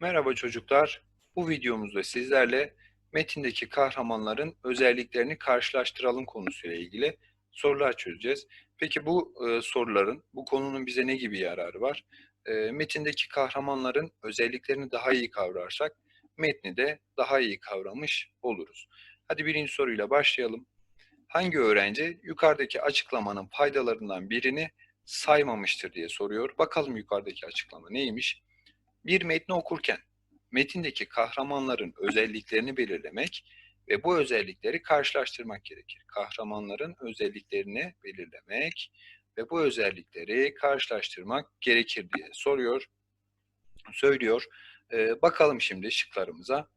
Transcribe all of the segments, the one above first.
Merhaba çocuklar. Bu videomuzda sizlerle metindeki kahramanların özelliklerini karşılaştıralım konusuyla ilgili sorular çözeceğiz. Peki bu e, soruların, bu konunun bize ne gibi yararı var? E, metindeki kahramanların özelliklerini daha iyi kavrarsak metni de daha iyi kavramış oluruz. Hadi birinci soruyla başlayalım. Hangi öğrenci yukarıdaki açıklamanın faydalarından birini saymamıştır diye soruyor. Bakalım yukarıdaki açıklama neymiş? Bir metni okurken metindeki kahramanların özelliklerini belirlemek ve bu özellikleri karşılaştırmak gerekir. Kahramanların özelliklerini belirlemek ve bu özellikleri karşılaştırmak gerekir diye soruyor, söylüyor. Ee, bakalım şimdi şıklarımıza.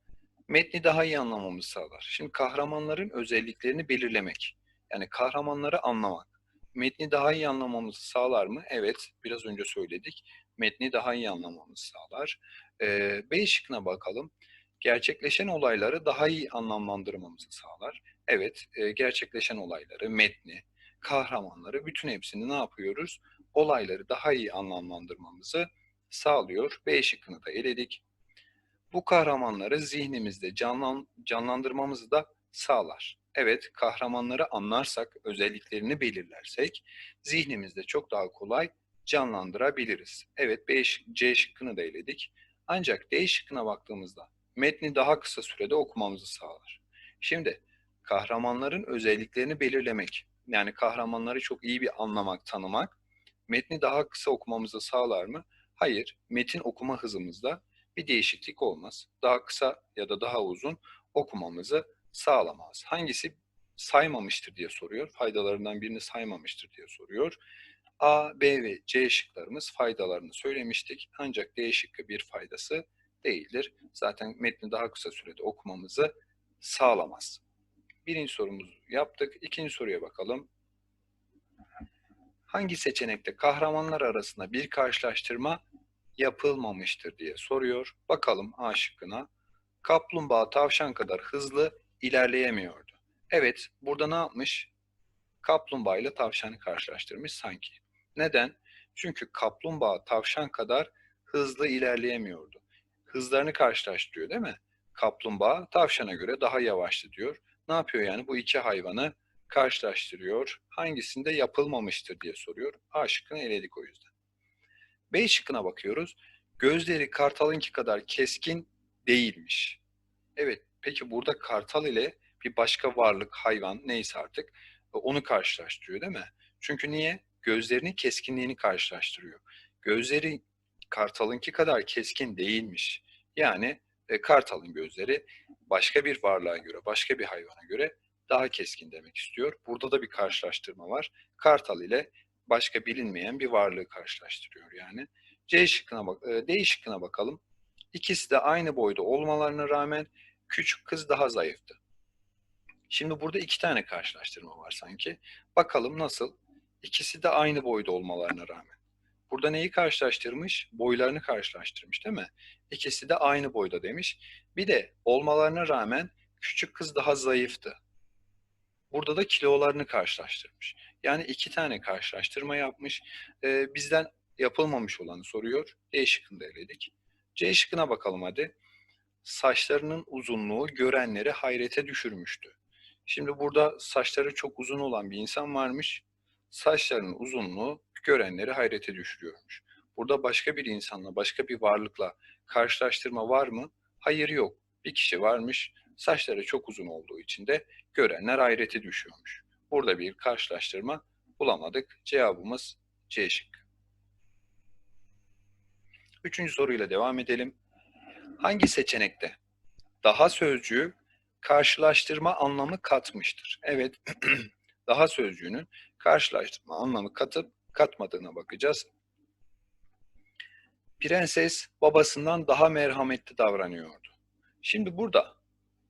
Metni daha iyi anlamamızı sağlar. Şimdi kahramanların özelliklerini belirlemek, yani kahramanları anlamak. Metni daha iyi anlamamızı sağlar mı? Evet, biraz önce söyledik. Metni daha iyi anlamamızı sağlar. Ee, B şıkkına bakalım. Gerçekleşen olayları daha iyi anlamlandırmamızı sağlar. Evet, e, gerçekleşen olayları, metni, kahramanları, bütün hepsini ne yapıyoruz? Olayları daha iyi anlamlandırmamızı sağlıyor. B şıkkını da eledik. Bu kahramanları zihnimizde canlan, canlandırmamızı da sağlar. Evet, kahramanları anlarsak, özelliklerini belirlersek zihnimizde çok daha kolay canlandırabiliriz. Evet, B, C şıkkını da eledik. Ancak D şıkkına baktığımızda metni daha kısa sürede okumamızı sağlar. Şimdi kahramanların özelliklerini belirlemek, yani kahramanları çok iyi bir anlamak, tanımak, metni daha kısa okumamızı sağlar mı? Hayır, metin okuma hızımızda bir değişiklik olmaz. Daha kısa ya da daha uzun okumamızı sağlamaz. Hangisi saymamıştır diye soruyor. Faydalarından birini saymamıştır diye soruyor. A, B ve C şıklarımız faydalarını söylemiştik. Ancak D şıkkı bir faydası değildir. Zaten metni daha kısa sürede okumamızı sağlamaz. Birinci sorumuzu yaptık. İkinci soruya bakalım. Hangi seçenekte kahramanlar arasında bir karşılaştırma yapılmamıştır diye soruyor. Bakalım A şıkkına. Kaplumbağa tavşan kadar hızlı ilerleyemiyordu. Evet, burada ne yapmış? Kaplumbağa ile tavşanı karşılaştırmış sanki. Neden? Çünkü kaplumbağa tavşan kadar hızlı ilerleyemiyordu. Hızlarını karşılaştırıyor değil mi? Kaplumbağa tavşana göre daha yavaştı diyor. Ne yapıyor yani? Bu iki hayvanı karşılaştırıyor. Hangisinde yapılmamıştır diye soruyor. A şıkkını eledik o yüzden. B şıkkına bakıyoruz. Gözleri kartalınki kadar keskin değilmiş. Evet, peki burada kartal ile bir başka varlık, hayvan neyse artık onu karşılaştırıyor değil mi? Çünkü niye? Gözlerinin keskinliğini karşılaştırıyor. Gözleri kartalınki kadar keskin değilmiş. Yani e, kartalın gözleri başka bir varlığa göre, başka bir hayvana göre daha keskin demek istiyor. Burada da bir karşılaştırma var. Kartal ile başka bilinmeyen bir varlığı karşılaştırıyor yani. C şıkkına bak, e, D şıkkına bakalım. İkisi de aynı boyda olmalarına rağmen küçük kız daha zayıftı. Şimdi burada iki tane karşılaştırma var sanki. Bakalım nasıl? İkisi de aynı boyda olmalarına rağmen. Burada neyi karşılaştırmış? Boylarını karşılaştırmış değil mi? İkisi de aynı boyda demiş. Bir de olmalarına rağmen küçük kız daha zayıftı. Burada da kilolarını karşılaştırmış. Yani iki tane karşılaştırma yapmış. Ee, bizden yapılmamış olanı soruyor. D şıkkını eledik. C şıkkına bakalım hadi. Saçlarının uzunluğu görenleri hayrete düşürmüştü. Şimdi burada saçları çok uzun olan bir insan varmış. Saçlarının uzunluğu görenleri hayrete düşürüyormuş. Burada başka bir insanla, başka bir varlıkla karşılaştırma var mı? Hayır yok. Bir kişi varmış. Saçları çok uzun olduğu için de görenler hayrete düşüyormuş. Burada bir karşılaştırma bulamadık. Cevabımız C şıkkı. Üçüncü soruyla devam edelim. Hangi seçenekte daha sözcüğü karşılaştırma anlamı katmıştır? Evet, daha sözcüğünün karşılaştırma anlamı katıp katmadığına bakacağız. Prenses babasından daha merhametli davranıyordu. Şimdi burada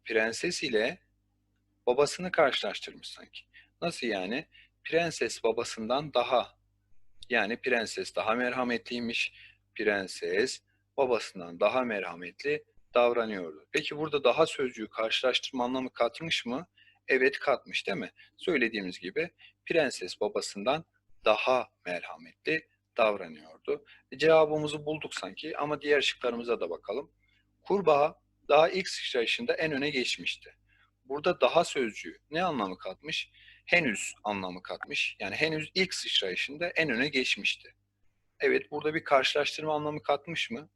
prenses ile babasını karşılaştırmış sanki. Nasıl yani? Prenses babasından daha yani prenses daha merhametliymiş. Prenses babasından daha merhametli davranıyordu. Peki burada daha sözcüğü karşılaştırma anlamı katmış mı? Evet katmış değil mi? Söylediğimiz gibi prenses babasından daha merhametli davranıyordu. E, cevabımızı bulduk sanki ama diğer şıklarımıza da bakalım. Kurbağa daha ilk sıçrayışında en öne geçmişti. Burada daha sözcüğü ne anlamı katmış? Henüz anlamı katmış. Yani henüz ilk sıçrayışında en öne geçmişti. Evet burada bir karşılaştırma anlamı katmış mı?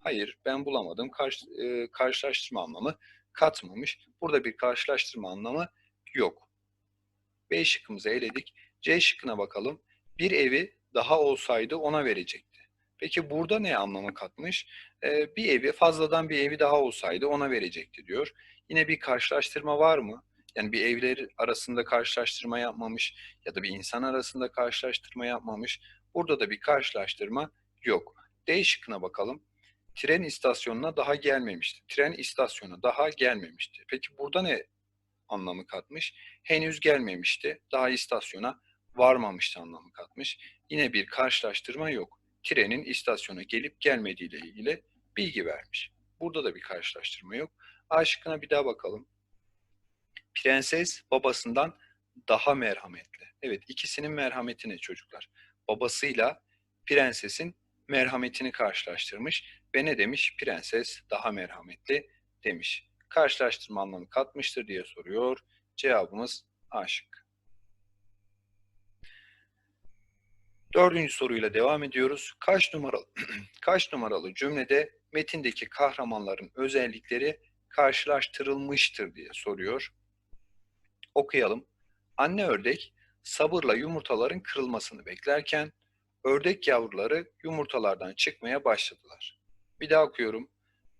Hayır ben bulamadım. Karş, e, karşılaştırma anlamı katmamış. Burada bir karşılaştırma anlamı yok. B şıkkımızı eledik. C şıkkına bakalım. Bir evi daha olsaydı ona verecekti. Peki burada ne anlamı katmış? Ee, bir evi fazladan bir evi daha olsaydı ona verecekti diyor. Yine bir karşılaştırma var mı? Yani bir evler arasında karşılaştırma yapmamış ya da bir insan arasında karşılaştırma yapmamış. Burada da bir karşılaştırma yok. D şıkkına bakalım. Tren istasyonuna daha gelmemişti. Tren istasyonu daha gelmemişti. Peki burada ne anlamı katmış? Henüz gelmemişti. Daha istasyona varmamıştı anlamı katmış. Yine bir karşılaştırma yok. Trenin istasyona gelip gelmediği ile ilgili bilgi vermiş. Burada da bir karşılaştırma yok. A şıkkına bir daha bakalım. Prenses babasından daha merhametli. Evet ikisinin merhameti ne çocuklar? Babasıyla prensesin merhametini karşılaştırmış ve ne demiş? Prenses daha merhametli demiş. Karşılaştırma anlamı katmıştır diye soruyor. Cevabımız A. Dördüncü soruyla devam ediyoruz. Kaç numaralı kaç numaralı cümlede metindeki kahramanların özellikleri karşılaştırılmıştır diye soruyor. Okuyalım. Anne ördek sabırla yumurtaların kırılmasını beklerken ördek yavruları yumurtalardan çıkmaya başladılar. Bir daha okuyorum.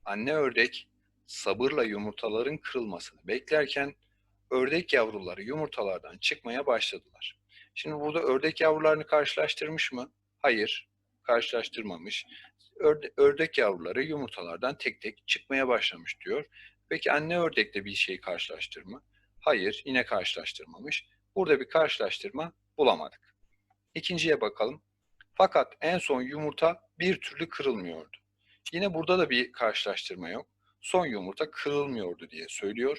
Anne ördek sabırla yumurtaların kırılmasını beklerken ördek yavruları yumurtalardan çıkmaya başladılar. Şimdi burada ördek yavrularını karşılaştırmış mı? Hayır, karşılaştırmamış. Örde ördek yavruları yumurtalardan tek tek çıkmaya başlamış diyor. Peki anne ördekle bir şey karşılaştırma? Hayır, yine karşılaştırmamış. Burada bir karşılaştırma bulamadık. İkinciye bakalım. Fakat en son yumurta bir türlü kırılmıyordu. Yine burada da bir karşılaştırma yok. Son yumurta kırılmıyordu diye söylüyor.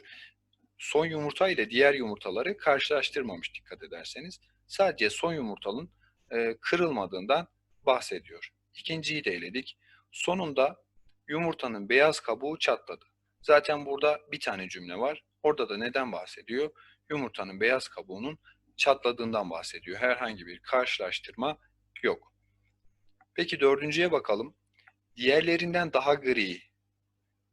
Son yumurta ile diğer yumurtaları karşılaştırmamış dikkat ederseniz. Sadece son yumurtanın e, kırılmadığından bahsediyor. İkinciyi de eledik. Sonunda yumurtanın beyaz kabuğu çatladı. Zaten burada bir tane cümle var. Orada da neden bahsediyor? Yumurtanın beyaz kabuğunun çatladığından bahsediyor. Herhangi bir karşılaştırma yok. Peki dördüncüye bakalım. Diğerlerinden daha gri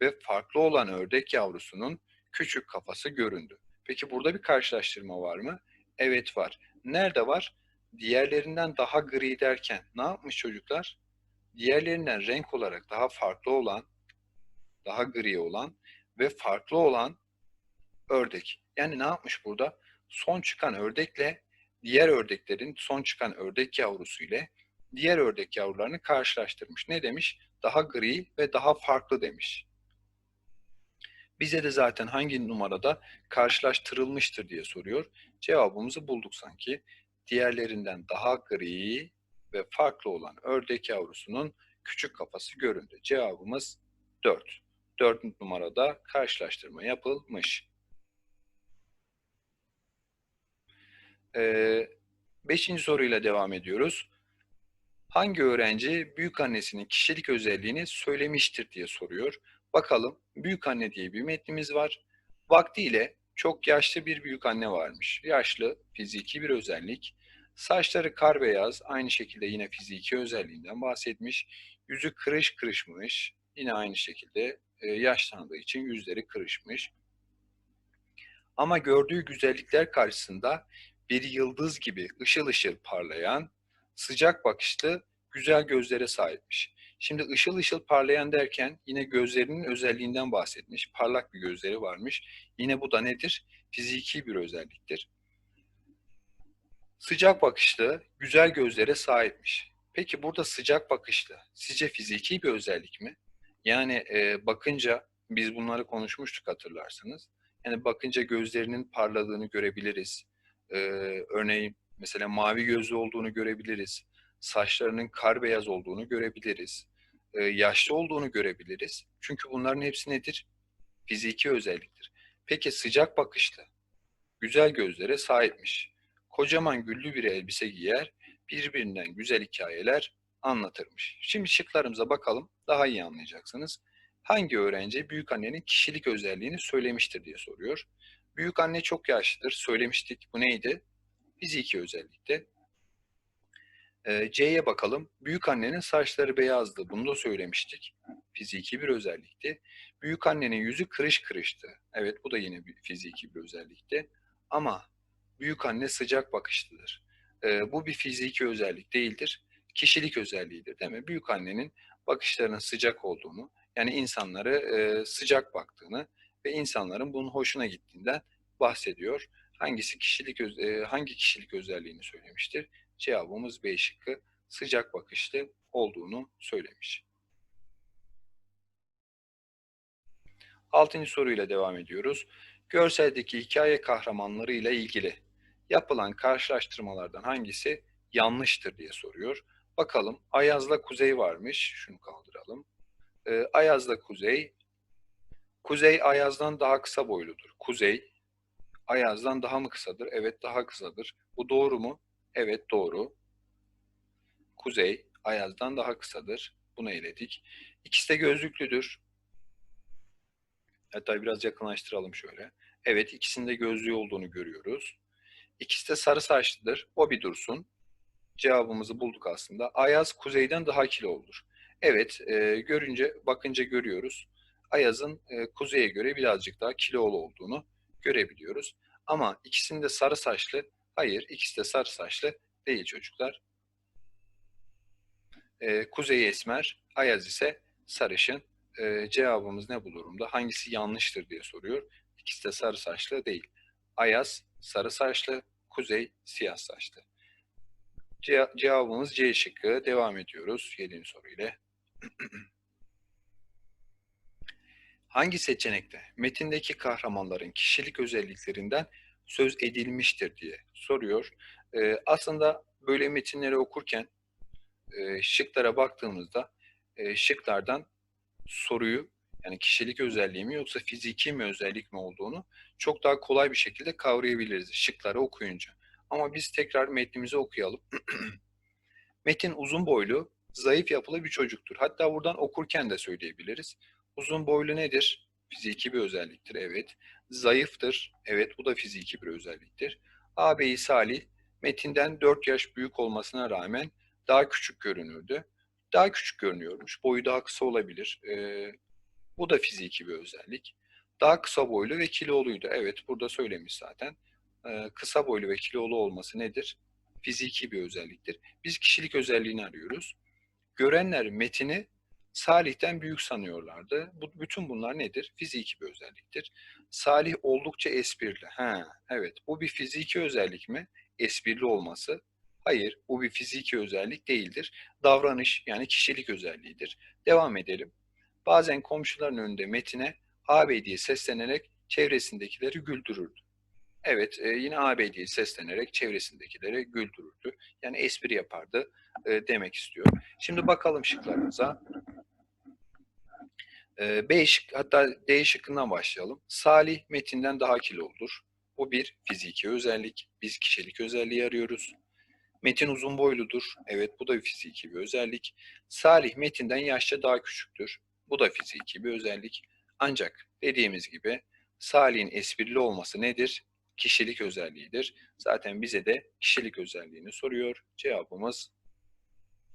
ve farklı olan ördek yavrusunun küçük kafası göründü. Peki burada bir karşılaştırma var mı? Evet var. Nerede var? Diğerlerinden daha gri derken ne yapmış çocuklar? Diğerlerinden renk olarak daha farklı olan, daha gri olan ve farklı olan ördek. Yani ne yapmış burada? Son çıkan ördekle diğer ördeklerin son çıkan ördek yavrusu ile diğer ördek yavrularını karşılaştırmış. Ne demiş? Daha gri ve daha farklı demiş. Bize de zaten hangi numarada karşılaştırılmıştır diye soruyor. Cevabımızı bulduk sanki. Diğerlerinden daha gri ve farklı olan ördek yavrusunun küçük kafası göründü. Cevabımız 4. 4 numarada karşılaştırma yapılmış. Ee, beşinci soruyla devam ediyoruz. Hangi öğrenci büyük annesinin kişilik özelliğini söylemiştir diye soruyor. Bakalım büyük anne diye bir metnimiz var. Vaktiyle çok yaşlı bir büyük anne varmış. Yaşlı, fiziki bir özellik. Saçları kar beyaz, aynı şekilde yine fiziki özelliğinden bahsetmiş. Yüzü kırış kırışmış, yine aynı şekilde e, yaşlandığı için yüzleri kırışmış. Ama gördüğü güzellikler karşısında bir yıldız gibi ışıl ışıl parlayan, sıcak bakışlı, güzel gözlere sahipmiş. Şimdi ışıl ışıl parlayan derken yine gözlerinin özelliğinden bahsetmiş. Parlak bir gözleri varmış. Yine bu da nedir? Fiziki bir özelliktir. Sıcak bakışlı, güzel gözlere sahipmiş. Peki burada sıcak bakışlı, sizce fiziki bir özellik mi? Yani e, bakınca, biz bunları konuşmuştuk hatırlarsanız. Yani bakınca gözlerinin parladığını görebiliriz. E, örneğin mesela mavi gözlü olduğunu görebiliriz saçlarının kar beyaz olduğunu görebiliriz. Ee, yaşlı olduğunu görebiliriz. Çünkü bunların hepsi nedir? Fiziki özelliktir. Peki sıcak bakışlı, güzel gözlere sahipmiş. Kocaman güllü bir elbise giyer, birbirinden güzel hikayeler anlatırmış. Şimdi şıklarımıza bakalım, daha iyi anlayacaksınız. hangi öğrenci büyük annenin kişilik özelliğini söylemiştir diye soruyor. Büyük anne çok yaşlıdır. Söylemiştik. Bu neydi? Fiziki özellikte. Ee, C'ye bakalım. Büyük annenin saçları beyazdı. Bunu da söylemiştik. Fiziki bir özellikti. Büyük annenin yüzü kırış kırıştı. Evet bu da yine bir fiziki bir özellikti. Ama büyük anne sıcak bakışlıdır. Ee, bu bir fiziki özellik değildir. Kişilik özelliğidir değil mi? Büyük annenin bakışlarının sıcak olduğunu, yani insanları e, sıcak baktığını ve insanların bunun hoşuna gittiğinden bahsediyor. Hangisi kişilik e, hangi kişilik özelliğini söylemiştir? Cevabımız B şıkkı sıcak bakışlı olduğunu söylemiş. Altıncı soruyla devam ediyoruz. Görseldeki hikaye kahramanları ile ilgili yapılan karşılaştırmalardan hangisi yanlıştır diye soruyor. Bakalım Ayaz'la Kuzey varmış. Şunu kaldıralım. Ee, Ayaz'la Kuzey. Kuzey Ayaz'dan daha kısa boyludur. Kuzey Ayaz'dan daha mı kısadır? Evet daha kısadır. Bu doğru mu? Evet doğru. Kuzey Ayaz'dan daha kısadır. Bunu eledik. İkisi de gözlüklüdür. Hatta biraz yakınlaştıralım şöyle. Evet ikisinde gözlüğü olduğunu görüyoruz. İkisi de sarı saçlıdır. O bir dursun. Cevabımızı bulduk aslında. Ayaz kuzeyden daha kiloludur. Evet e, görünce bakınca görüyoruz. Ayaz'ın e, kuzeye göre birazcık daha kilolu olduğunu görebiliyoruz. Ama ikisinde sarı saçlı. Hayır ikisi de sarı saçlı değil çocuklar. E, kuzey esmer, Ayaz ise sarışın. E, cevabımız ne bu durumda? Hangisi yanlıştır diye soruyor. İkisi de sarı saçlı değil. Ayaz sarı saçlı, Kuzey siyah saçlı. Ce- cevabımız C şıkkı. Devam ediyoruz 7. soruyla. Hangi seçenekte metindeki kahramanların kişilik özelliklerinden söz edilmiştir diye soruyor. Ee, aslında böyle metinleri okurken e, şıklara baktığımızda e, şıklardan soruyu yani kişilik özelliği mi yoksa fiziki mi özellik mi olduğunu çok daha kolay bir şekilde kavrayabiliriz şıkları okuyunca. Ama biz tekrar metnimizi okuyalım. Metin uzun boylu, zayıf yapılı bir çocuktur. Hatta buradan okurken de söyleyebiliriz. Uzun boylu nedir? Fiziki bir özelliktir, evet. Zayıftır, evet bu da fiziki bir özelliktir. Ağabeyi Salih, Metin'den 4 yaş büyük olmasına rağmen daha küçük görünürdü. Daha küçük görünüyormuş, boyu daha kısa olabilir. Ee, bu da fiziki bir özellik. Daha kısa boylu ve kiloluydu. Evet burada söylemiş zaten. Ee, kısa boylu ve kilolu olması nedir? Fiziki bir özelliktir. Biz kişilik özelliğini arıyoruz. Görenler metini Salih'ten büyük sanıyorlardı. Bu, bütün bunlar nedir? Fiziki bir özelliktir. Salih oldukça esprili. Ha, evet. Bu bir fiziki özellik mi? Esprili olması. Hayır, bu bir fiziki özellik değildir. Davranış yani kişilik özelliğidir. Devam edelim. Bazen komşuların önünde Metin'e ağabey diye seslenerek çevresindekileri güldürürdü. Evet, e, yine ağabey diye seslenerek çevresindekileri güldürürdü. Yani espri yapardı e, demek istiyor. Şimdi bakalım şıklarımıza. E, B şık, hatta D şıkkından başlayalım. Salih Metin'den daha kiloludur. Bu bir fiziki özellik. Biz kişilik özelliği arıyoruz. Metin uzun boyludur. Evet bu da bir fiziki bir özellik. Salih Metin'den yaşça daha küçüktür. Bu da fiziki bir özellik. Ancak dediğimiz gibi Salih'in esprili olması nedir? Kişilik özelliğidir. Zaten bize de kişilik özelliğini soruyor. Cevabımız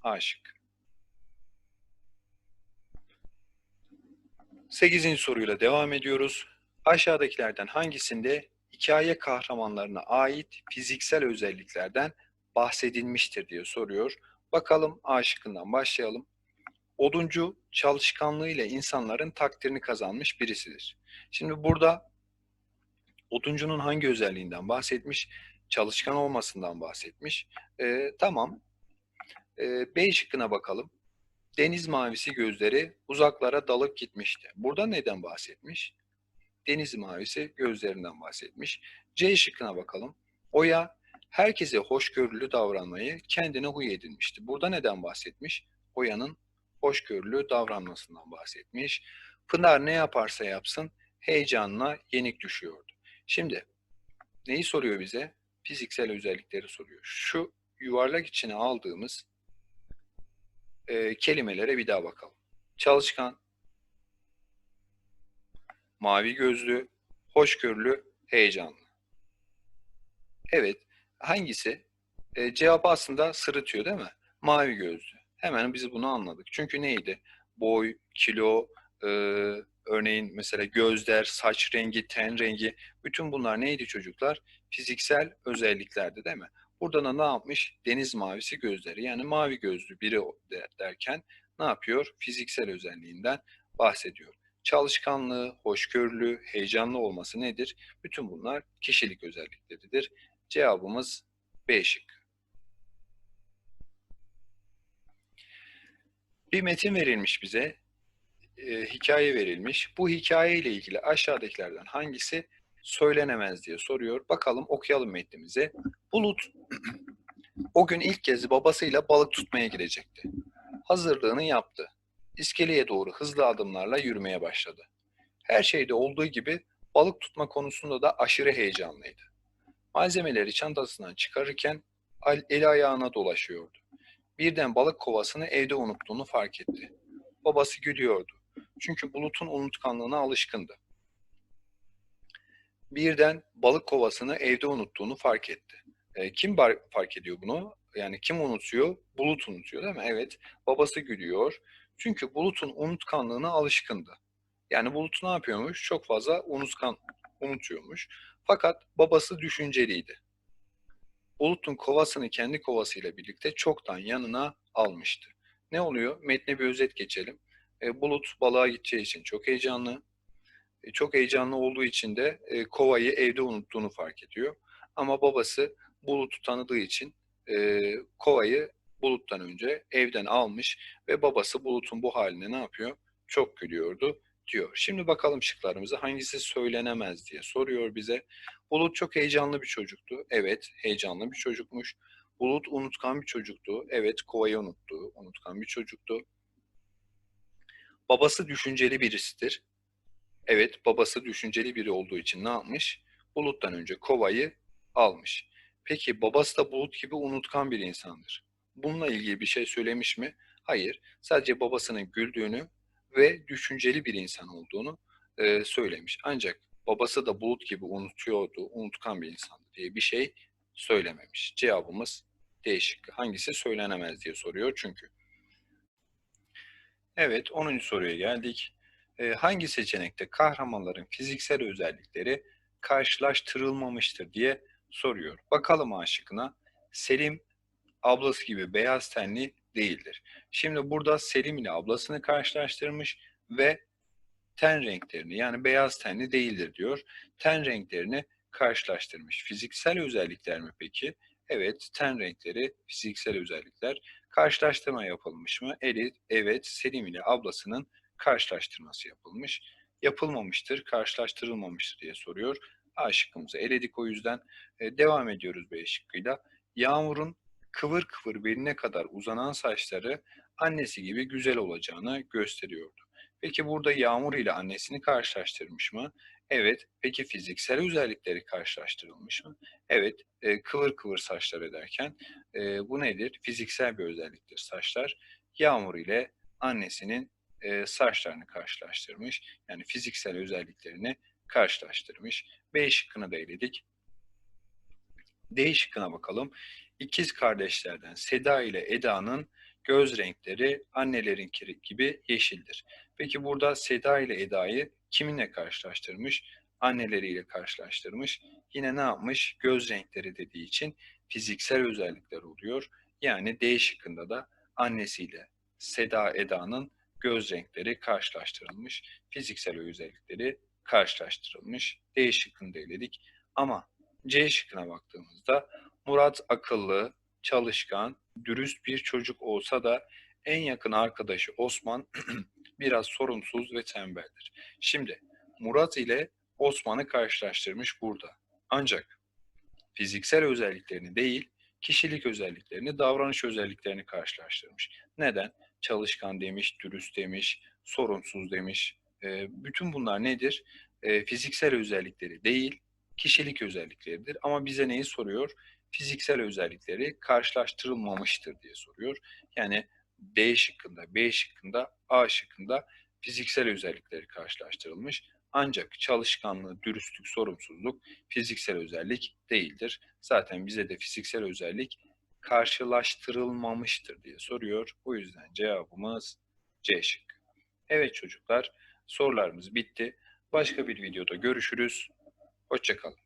A şık. 8. soruyla devam ediyoruz. Aşağıdakilerden hangisinde hikaye kahramanlarına ait fiziksel özelliklerden bahsedilmiştir diye soruyor. Bakalım A şıkkından başlayalım. Oduncu çalışkanlığıyla insanların takdirini kazanmış birisidir. Şimdi burada oduncunun hangi özelliğinden bahsetmiş? Çalışkan olmasından bahsetmiş. Ee, tamam. Ee, B şıkkına bakalım. Deniz mavisi gözleri uzaklara dalıp gitmişti. Burada neden bahsetmiş? Deniz mavisi gözlerinden bahsetmiş. C şıkkına bakalım. Oya herkese hoşgörülü davranmayı kendine huy edinmişti. Burada neden bahsetmiş? Oya'nın hoşgörülü davranmasından bahsetmiş. Pınar ne yaparsa yapsın heyecanla yenik düşüyordu. Şimdi neyi soruyor bize? Fiziksel özellikleri soruyor. Şu yuvarlak içine aldığımız e, kelimelere bir daha bakalım. Çalışkan, mavi gözlü, hoşgörülü, heyecanlı. Evet, hangisi? E, cevabı aslında sırıtıyor değil mi? Mavi gözlü. Hemen biz bunu anladık. Çünkü neydi? Boy, kilo, e, örneğin mesela gözler, saç rengi, ten rengi, bütün bunlar neydi çocuklar? Fiziksel özelliklerdi değil mi? Burada da ne yapmış? Deniz mavisi gözleri. Yani mavi gözlü biri derken ne yapıyor? Fiziksel özelliğinden bahsediyor. Çalışkanlığı, hoşgörülü, heyecanlı olması nedir? Bütün bunlar kişilik özellikleridir. Cevabımız B şıkkı. Bir metin verilmiş bize, e, hikaye verilmiş. Bu hikaye ile ilgili aşağıdakilerden hangisi söylenemez diye soruyor. Bakalım okuyalım metnimizi. Bulut o gün ilk kez babasıyla balık tutmaya gidecekti. Hazırlığını yaptı. İskeleye doğru hızlı adımlarla yürümeye başladı. Her şeyde olduğu gibi balık tutma konusunda da aşırı heyecanlıydı. Malzemeleri çantasından çıkarırken eli ayağına dolaşıyordu. Birden balık kovasını evde unuttuğunu fark etti. Babası gülüyordu. Çünkü Bulut'un unutkanlığına alışkındı. Birden balık kovasını evde unuttuğunu fark etti. E, kim fark ediyor bunu? Yani kim unutuyor? Bulut unutuyor değil mi? Evet. Babası gülüyor. Çünkü Bulut'un unutkanlığına alışkındı. Yani Bulut ne yapıyormuş? Çok fazla unutkan unutuyormuş. Fakat babası düşünceliydi. Bulut'un kovasını kendi kovasıyla birlikte çoktan yanına almıştı. Ne oluyor? Metne bir özet geçelim. E, Bulut balığa gideceği için çok heyecanlı. E, çok heyecanlı olduğu için de e, kovayı evde unuttuğunu fark ediyor. Ama babası Bulut'u tanıdığı için e, kovayı Bulut'tan önce evden almış ve babası Bulut'un bu haline ne yapıyor? Çok gülüyordu diyor. Şimdi bakalım şıklarımıza hangisi söylenemez diye soruyor bize. Bulut çok heyecanlı bir çocuktu. Evet, heyecanlı bir çocukmuş. Bulut unutkan bir çocuktu. Evet, kovayı unuttu. Unutkan bir çocuktu. Babası düşünceli birisidir. Evet, babası düşünceli biri olduğu için ne yapmış? Bulut'tan önce kovayı almış. Peki babası da Bulut gibi unutkan bir insandır. Bununla ilgili bir şey söylemiş mi? Hayır. Sadece babasının güldüğünü ve düşünceli bir insan olduğunu e, söylemiş. Ancak babası da Bulut gibi unutuyordu, unutkan bir insandı diye bir şey söylememiş. Cevabımız değişik. Hangisi söylenemez diye soruyor çünkü. Evet, 10. soruya geldik. E, hangi seçenekte kahramanların fiziksel özellikleri karşılaştırılmamıştır diye soruyor. Bakalım A şıkkına. Selim ablası gibi beyaz tenli değildir. Şimdi burada Selim ile ablasını karşılaştırmış ve ten renklerini yani beyaz tenli değildir diyor. Ten renklerini karşılaştırmış. Fiziksel özellikler mi peki? Evet, ten renkleri fiziksel özellikler. Karşılaştırma yapılmış mı? Evet, evet Selim ile ablasının karşılaştırması yapılmış. Yapılmamıştır, karşılaştırılmamıştır diye soruyor. A şıkkımızı eledik o yüzden. E, devam ediyoruz B şıkkıyla. Yağmur'un kıvır kıvır beline kadar uzanan saçları annesi gibi güzel olacağını gösteriyordu. Peki burada Yağmur ile annesini karşılaştırmış mı? Evet. Peki fiziksel özellikleri karşılaştırılmış mı? Evet. E, kıvır kıvır saçlar ederken e, bu nedir? Fiziksel bir özelliktir saçlar. Yağmur ile annesinin e, saçlarını karşılaştırmış. Yani fiziksel özelliklerini karşılaştırmış. B şıkkını da eledik. D şıkkına bakalım. İkiz kardeşlerden Seda ile Eda'nın göz renkleri annelerinki gibi yeşildir. Peki burada Seda ile Eda'yı kiminle karşılaştırmış? Anneleriyle karşılaştırmış. Yine ne yapmış? Göz renkleri dediği için fiziksel özellikler oluyor. Yani D şıkkında da annesiyle Seda Eda'nın göz renkleri karşılaştırılmış. Fiziksel özellikleri karşılaştırılmış. D şıkkını da. Ama C şıkkına baktığımızda Murat akıllı, çalışkan, dürüst bir çocuk olsa da en yakın arkadaşı Osman biraz sorumsuz ve tembeldir. Şimdi Murat ile Osman'ı karşılaştırmış burada. Ancak fiziksel özelliklerini değil, kişilik özelliklerini, davranış özelliklerini karşılaştırmış. Neden? Çalışkan demiş, dürüst demiş, sorumsuz demiş. E, bütün bunlar nedir? E, fiziksel özellikleri değil, kişilik özellikleridir. Ama bize neyi soruyor? Fiziksel özellikleri karşılaştırılmamıştır diye soruyor. Yani D şıkkında, B şıkkında, A şıkkında fiziksel özellikleri karşılaştırılmış. Ancak çalışkanlığı, dürüstlük, sorumsuzluk fiziksel özellik değildir. Zaten bize de fiziksel özellik karşılaştırılmamıştır diye soruyor. O yüzden cevabımız C şıkkı. Evet çocuklar sorularımız bitti. Başka bir videoda görüşürüz. Hoşçakalın.